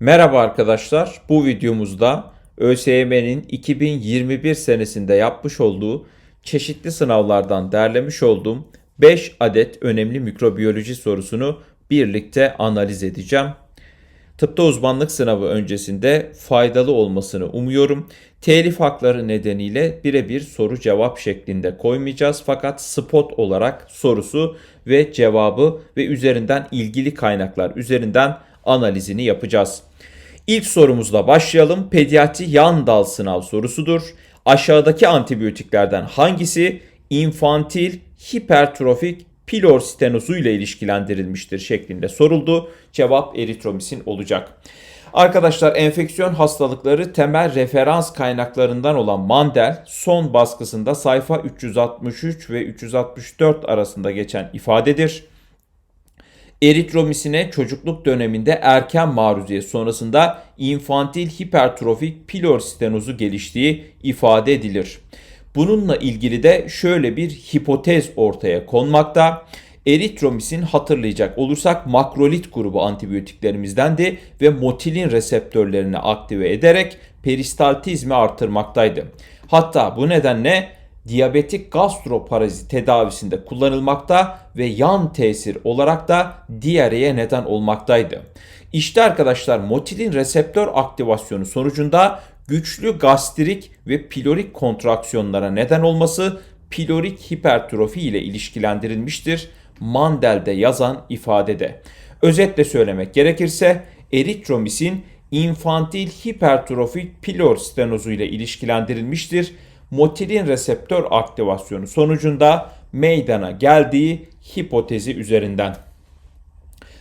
Merhaba arkadaşlar. Bu videomuzda ÖSYM'nin 2021 senesinde yapmış olduğu çeşitli sınavlardan derlemiş olduğum 5 adet önemli mikrobiyoloji sorusunu birlikte analiz edeceğim. Tıpta uzmanlık sınavı öncesinde faydalı olmasını umuyorum. Telif hakları nedeniyle birebir soru cevap şeklinde koymayacağız fakat spot olarak sorusu ve cevabı ve üzerinden ilgili kaynaklar üzerinden analizini yapacağız. İlk sorumuzla başlayalım. Pediatri yan dal sınav sorusudur. Aşağıdaki antibiyotiklerden hangisi infantil hipertrofik pilor stenozu ile ilişkilendirilmiştir şeklinde soruldu. Cevap eritromisin olacak. Arkadaşlar enfeksiyon hastalıkları temel referans kaynaklarından olan Mandel son baskısında sayfa 363 ve 364 arasında geçen ifadedir. Eritromisine çocukluk döneminde erken maruziyet sonrasında infantil hipertrofik pilor stenozu geliştiği ifade edilir. Bununla ilgili de şöyle bir hipotez ortaya konmakta. Eritromisin hatırlayacak olursak makrolit grubu antibiyotiklerimizdendi ve motilin reseptörlerini aktive ederek peristaltizmi artırmaktaydı. Hatta bu nedenle diyabetik gastroparazit tedavisinde kullanılmakta ve yan tesir olarak da diyareye neden olmaktaydı. İşte arkadaşlar motilin reseptör aktivasyonu sonucunda güçlü gastrik ve pilorik kontraksiyonlara neden olması pilorik hipertrofi ile ilişkilendirilmiştir. Mandel'de yazan ifadede. Özetle söylemek gerekirse eritromisin infantil hipertrofik pilor stenozu ile ilişkilendirilmiştir. Motilin reseptör aktivasyonu sonucunda meydana geldiği hipotezi üzerinden.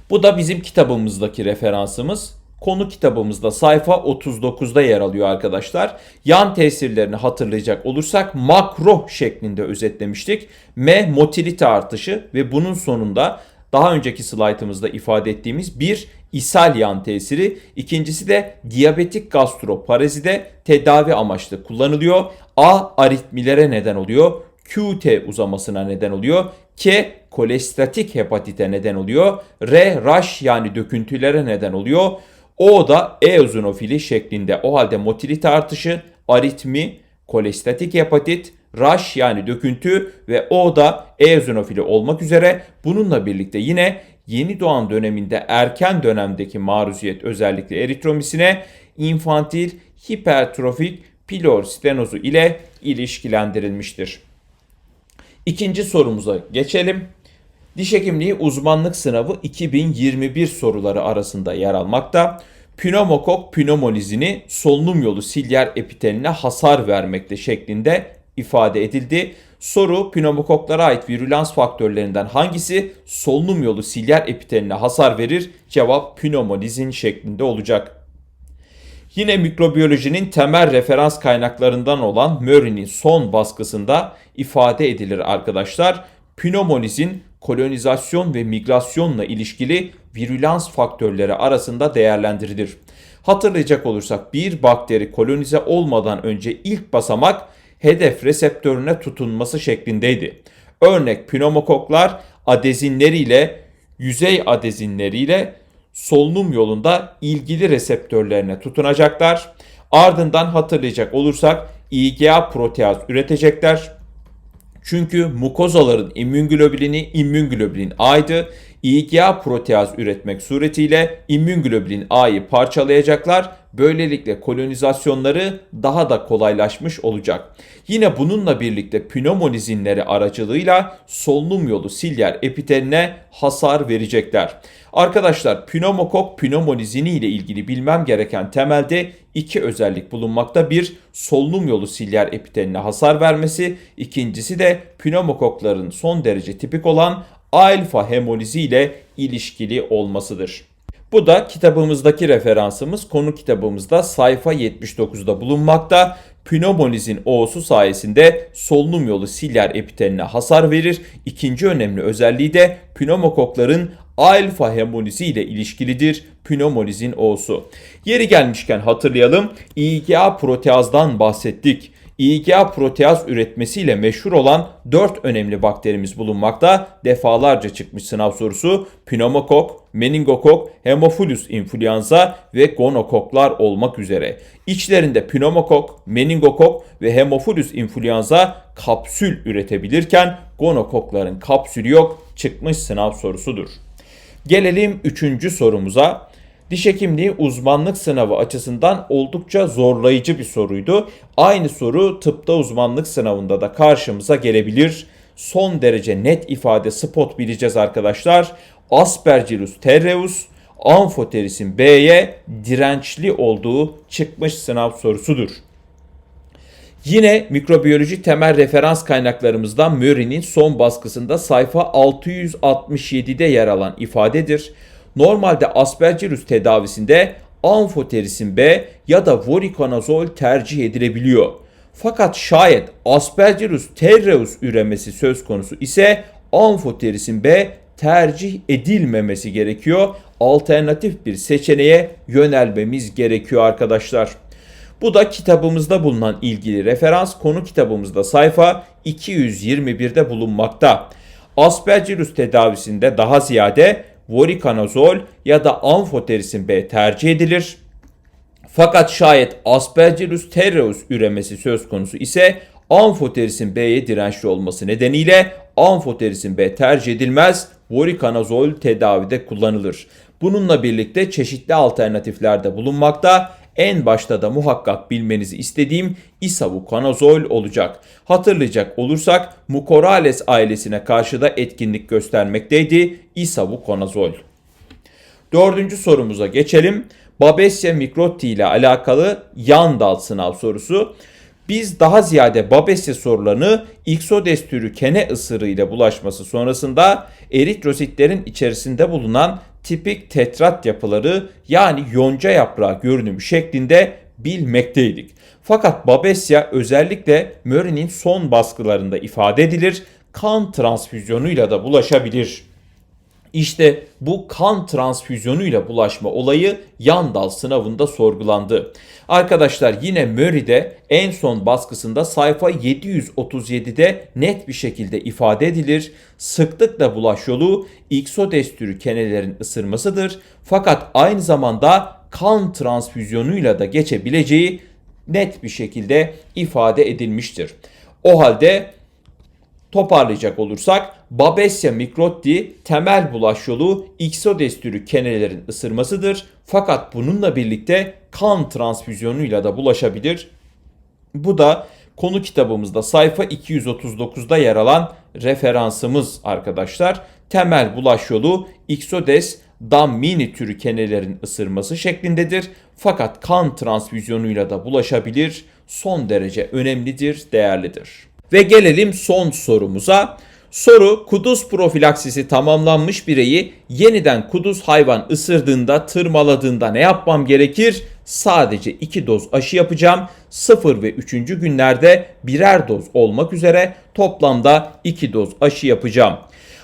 Bu da bizim kitabımızdaki referansımız. Konu kitabımızda sayfa 39'da yer alıyor arkadaşlar. Yan tesirlerini hatırlayacak olursak makro şeklinde özetlemiştik. M motilite artışı ve bunun sonunda daha önceki slaytımızda ifade ettiğimiz bir ishal tesiri. İkincisi de diyabetik gastroparazide tedavi amaçlı kullanılıyor. A aritmilere neden oluyor. QT uzamasına neden oluyor. K kolestatik hepatite neden oluyor. R rash yani döküntülere neden oluyor. O da eozinofili şeklinde. O halde motilite artışı, aritmi, kolestatik hepatit, rash yani döküntü ve O da eozinofili olmak üzere bununla birlikte yine yeni doğan döneminde erken dönemdeki maruziyet özellikle eritromisine infantil hipertrofik pilor stenozu ile ilişkilendirilmiştir. İkinci sorumuza geçelim. Diş hekimliği uzmanlık sınavı 2021 soruları arasında yer almakta. Pneumokok pneumonizini solunum yolu silyar epiteline hasar vermekte şeklinde ifade edildi. Soru pneumokoklara ait virülans faktörlerinden hangisi solunum yolu silyar epiteline hasar verir? Cevap pneumonizin şeklinde olacak. Yine mikrobiyolojinin temel referans kaynaklarından olan Murray'nin son baskısında ifade edilir arkadaşlar. Pneumonizin kolonizasyon ve migrasyonla ilişkili virülans faktörleri arasında değerlendirilir. Hatırlayacak olursak bir bakteri kolonize olmadan önce ilk basamak hedef reseptörüne tutunması şeklindeydi. Örnek pneumokoklar adezinleriyle, yüzey adezinleriyle solunum yolunda ilgili reseptörlerine tutunacaklar. Ardından hatırlayacak olursak IgA proteaz üretecekler. Çünkü mukozaların immünglobulini immünglobulin A'ydı. IgA proteaz üretmek suretiyle immünglobulin A'yı parçalayacaklar. Böylelikle kolonizasyonları daha da kolaylaşmış olacak. Yine bununla birlikte pneumonizinleri aracılığıyla solunum yolu silyar epiteline hasar verecekler. Arkadaşlar pneumokok pneumonizini ile ilgili bilmem gereken temelde iki özellik bulunmakta. Bir solunum yolu silyar epiteline hasar vermesi. İkincisi de pneumokokların son derece tipik olan alfa hemolizi ile ilişkili olmasıdır. Bu da kitabımızdaki referansımız konu kitabımızda sayfa 79'da bulunmakta. Pneumonizin O'su sayesinde solunum yolu silyar epiteline hasar verir. İkinci önemli özelliği de pneumokokların alfa hemolizi ile ilişkilidir pneumonizin O'su. Yeri gelmişken hatırlayalım IgA proteazdan bahsettik. IgA proteaz üretmesiyle meşhur olan 4 önemli bakterimiz bulunmakta. Defalarca çıkmış sınav sorusu pneumokok, meningokok, hemophilus influenza ve gonokoklar olmak üzere. İçlerinde pneumokok, meningokok ve hemophilus influenza kapsül üretebilirken gonokokların kapsülü yok çıkmış sınav sorusudur. Gelelim üçüncü sorumuza. Diş hekimliği uzmanlık sınavı açısından oldukça zorlayıcı bir soruydu. Aynı soru tıpta uzmanlık sınavında da karşımıza gelebilir. Son derece net ifade spot bileceğiz arkadaşlar. Aspergillus terreus amfoterisin B'ye dirençli olduğu çıkmış sınav sorusudur. Yine mikrobiyoloji temel referans kaynaklarımızdan Murray'nin son baskısında sayfa 667'de yer alan ifadedir. Normalde Aspergillus tedavisinde amfoterisin B ya da voriconazol tercih edilebiliyor. Fakat şayet Aspergillus terreus üremesi söz konusu ise amfoterisin B tercih edilmemesi gerekiyor. Alternatif bir seçeneğe yönelmemiz gerekiyor arkadaşlar. Bu da kitabımızda bulunan ilgili referans konu kitabımızda sayfa 221'de bulunmakta. Aspergillus tedavisinde daha ziyade voriconazol ya da amfoterisin B tercih edilir. Fakat şayet Aspergillus terreus üremesi söz konusu ise amfoterisin B'ye dirençli olması nedeniyle amfoterisin B tercih edilmez, voriconazol tedavide kullanılır. Bununla birlikte çeşitli alternatifler de bulunmakta. En başta da muhakkak bilmenizi istediğim isavuconazol olacak. Hatırlayacak olursak Mucorales ailesine karşı da etkinlik göstermekteydi isavuconazol. Dördüncü sorumuza geçelim. Babesia mikroti ile alakalı yan dal sınav sorusu. Biz daha ziyade Babesia sorularını Ixodes türü kene ısırı ile bulaşması sonrasında eritrositlerin içerisinde bulunan tipik tetrat yapıları yani yonca yaprağı görünümü şeklinde bilmekteydik. Fakat Babesia özellikle Murray'nin son baskılarında ifade edilir, kan transfüzyonuyla da bulaşabilir. İşte bu kan transfüzyonuyla bulaşma olayı yan dal sınavında sorgulandı. Arkadaşlar yine Murray'de en son baskısında sayfa 737'de net bir şekilde ifade edilir. Sıklıkla bulaş yolu Ixodes türü kenelerin ısırmasıdır. Fakat aynı zamanda kan transfüzyonuyla da geçebileceği net bir şekilde ifade edilmiştir. O halde Toparlayacak olursak Babesia microti temel bulaş yolu Ixodes türü kenelerin ısırmasıdır. Fakat bununla birlikte kan transfüzyonuyla da bulaşabilir. Bu da konu kitabımızda sayfa 239'da yer alan referansımız arkadaşlar. Temel bulaş yolu Ixodes Dammini türü kenelerin ısırması şeklindedir. Fakat kan transfüzyonuyla da bulaşabilir. Son derece önemlidir, değerlidir. Ve gelelim son sorumuza. Soru kuduz profilaksisi tamamlanmış bireyi yeniden kuduz hayvan ısırdığında, tırmaladığında ne yapmam gerekir? Sadece 2 doz aşı yapacağım. 0 ve 3. günlerde birer doz olmak üzere toplamda 2 doz aşı yapacağım.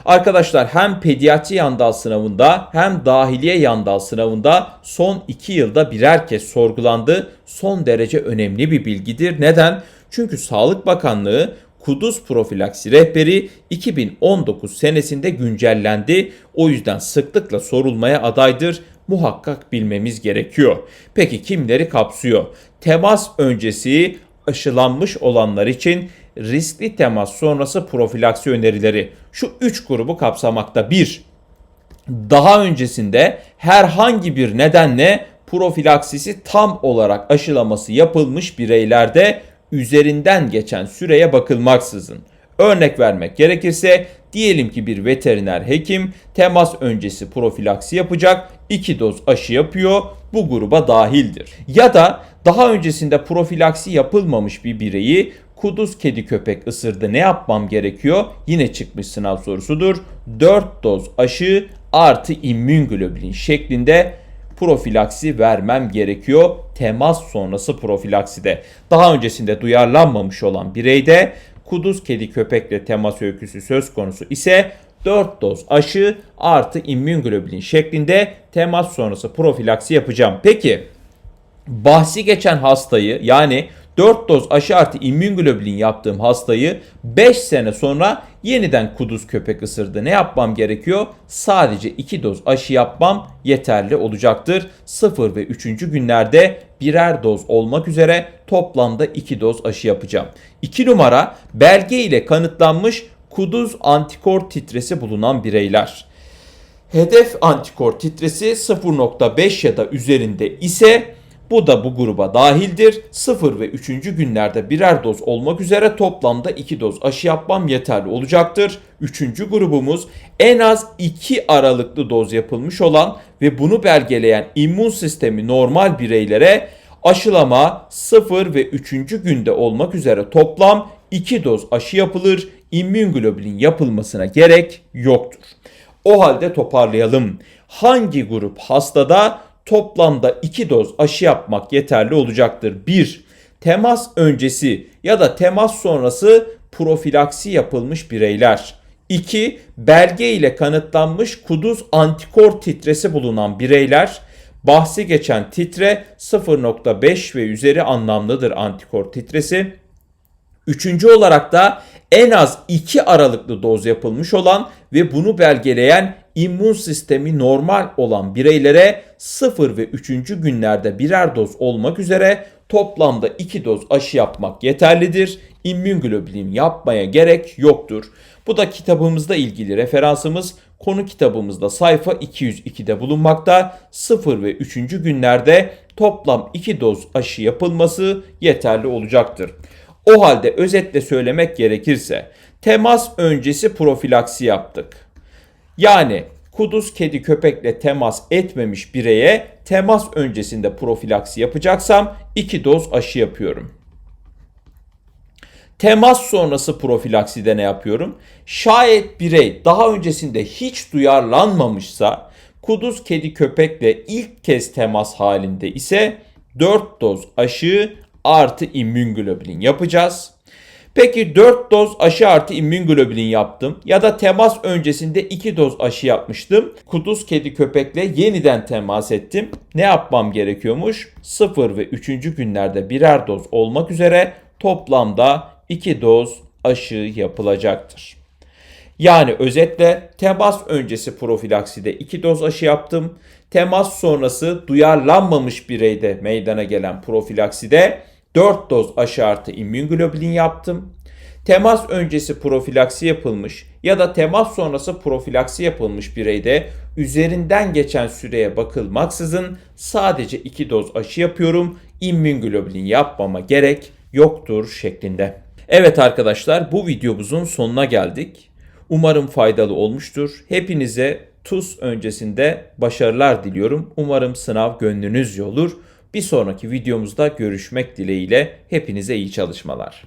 Arkadaşlar hem pediatri yandal sınavında hem dahiliye yandal sınavında son 2 yılda birer kez sorgulandı. Son derece önemli bir bilgidir. Neden? Çünkü Sağlık Bakanlığı Kuduz profilaksi rehberi 2019 senesinde güncellendi. O yüzden sıklıkla sorulmaya adaydır. Muhakkak bilmemiz gerekiyor. Peki kimleri kapsıyor? Temas öncesi aşılanmış olanlar için riskli temas sonrası profilaksi önerileri şu 3 grubu kapsamakta. 1. Daha öncesinde herhangi bir nedenle profilaksisi tam olarak aşılaması yapılmış bireylerde üzerinden geçen süreye bakılmaksızın. Örnek vermek gerekirse diyelim ki bir veteriner hekim temas öncesi profilaksi yapacak, 2 doz aşı yapıyor, bu gruba dahildir. Ya da daha öncesinde profilaksi yapılmamış bir bireyi kuduz kedi köpek ısırdı ne yapmam gerekiyor? Yine çıkmış sınav sorusudur. 4 doz aşı artı immün şeklinde profilaksi vermem gerekiyor temas sonrası profilakside. Daha öncesinde duyarlanmamış olan bireyde kuduz kedi köpekle temas öyküsü söz konusu ise 4 doz aşı artı immün şeklinde temas sonrası profilaksi yapacağım. Peki bahsi geçen hastayı yani 4 doz aşı artı immünoglobulin yaptığım hastayı 5 sene sonra yeniden kuduz köpek ısırdı. Ne yapmam gerekiyor? Sadece 2 doz aşı yapmam yeterli olacaktır. 0 ve 3. günlerde birer doz olmak üzere toplamda 2 doz aşı yapacağım. 2 numara belge ile kanıtlanmış kuduz antikor titresi bulunan bireyler. Hedef antikor titresi 0.5 ya da üzerinde ise bu da bu gruba dahildir. 0 ve 3. günlerde birer doz olmak üzere toplamda 2 doz aşı yapmam yeterli olacaktır. 3. grubumuz en az 2 aralıklı doz yapılmış olan ve bunu belgeleyen immün sistemi normal bireylere aşılama 0 ve 3. günde olmak üzere toplam 2 doz aşı yapılır. İmmünoglobulin yapılmasına gerek yoktur. O halde toparlayalım. Hangi grup hastada toplamda 2 doz aşı yapmak yeterli olacaktır? 1. Temas öncesi ya da temas sonrası profilaksi yapılmış bireyler. 2. Belge ile kanıtlanmış kuduz antikor titresi bulunan bireyler. Bahsi geçen titre 0.5 ve üzeri anlamlıdır antikor titresi. Üçüncü olarak da en az 2 aralıklı doz yapılmış olan ve bunu belgeleyen immün sistemi normal olan bireylere 0 ve 3. günlerde birer doz olmak üzere toplamda 2 doz aşı yapmak yeterlidir. İmmünoglobulin yapmaya gerek yoktur. Bu da kitabımızda ilgili referansımız konu kitabımızda sayfa 202'de bulunmakta. 0 ve 3. günlerde toplam 2 doz aşı yapılması yeterli olacaktır. O halde özetle söylemek gerekirse temas öncesi profilaksi yaptık. Yani kuduz kedi köpekle temas etmemiş bireye temas öncesinde profilaksi yapacaksam 2 doz aşı yapıyorum. Temas sonrası profilakside ne yapıyorum? Şayet birey daha öncesinde hiç duyarlanmamışsa kuduz kedi köpekle ilk kez temas halinde ise 4 doz aşı artı immünoglobulin yapacağız. Peki 4 doz aşı artı immünoglobulin yaptım ya da temas öncesinde 2 doz aşı yapmıştım. Kuduz kedi köpekle yeniden temas ettim. Ne yapmam gerekiyormuş? 0 ve 3. günlerde birer doz olmak üzere toplamda 2 doz aşı yapılacaktır. Yani özetle temas öncesi profilakside 2 doz aşı yaptım. Temas sonrası duyarlanmamış bireyde meydana gelen profilakside 4 doz aşı artı immünoglobulin yaptım. Temas öncesi profilaksi yapılmış ya da temas sonrası profilaksi yapılmış bireyde üzerinden geçen süreye bakılmaksızın sadece 2 doz aşı yapıyorum. İmmünoglobulin yapmama gerek yoktur şeklinde. Evet arkadaşlar bu videomuzun sonuna geldik. Umarım faydalı olmuştur. Hepinize TUS öncesinde başarılar diliyorum. Umarım sınav gönlünüzce olur. Bir sonraki videomuzda görüşmek dileğiyle hepinize iyi çalışmalar.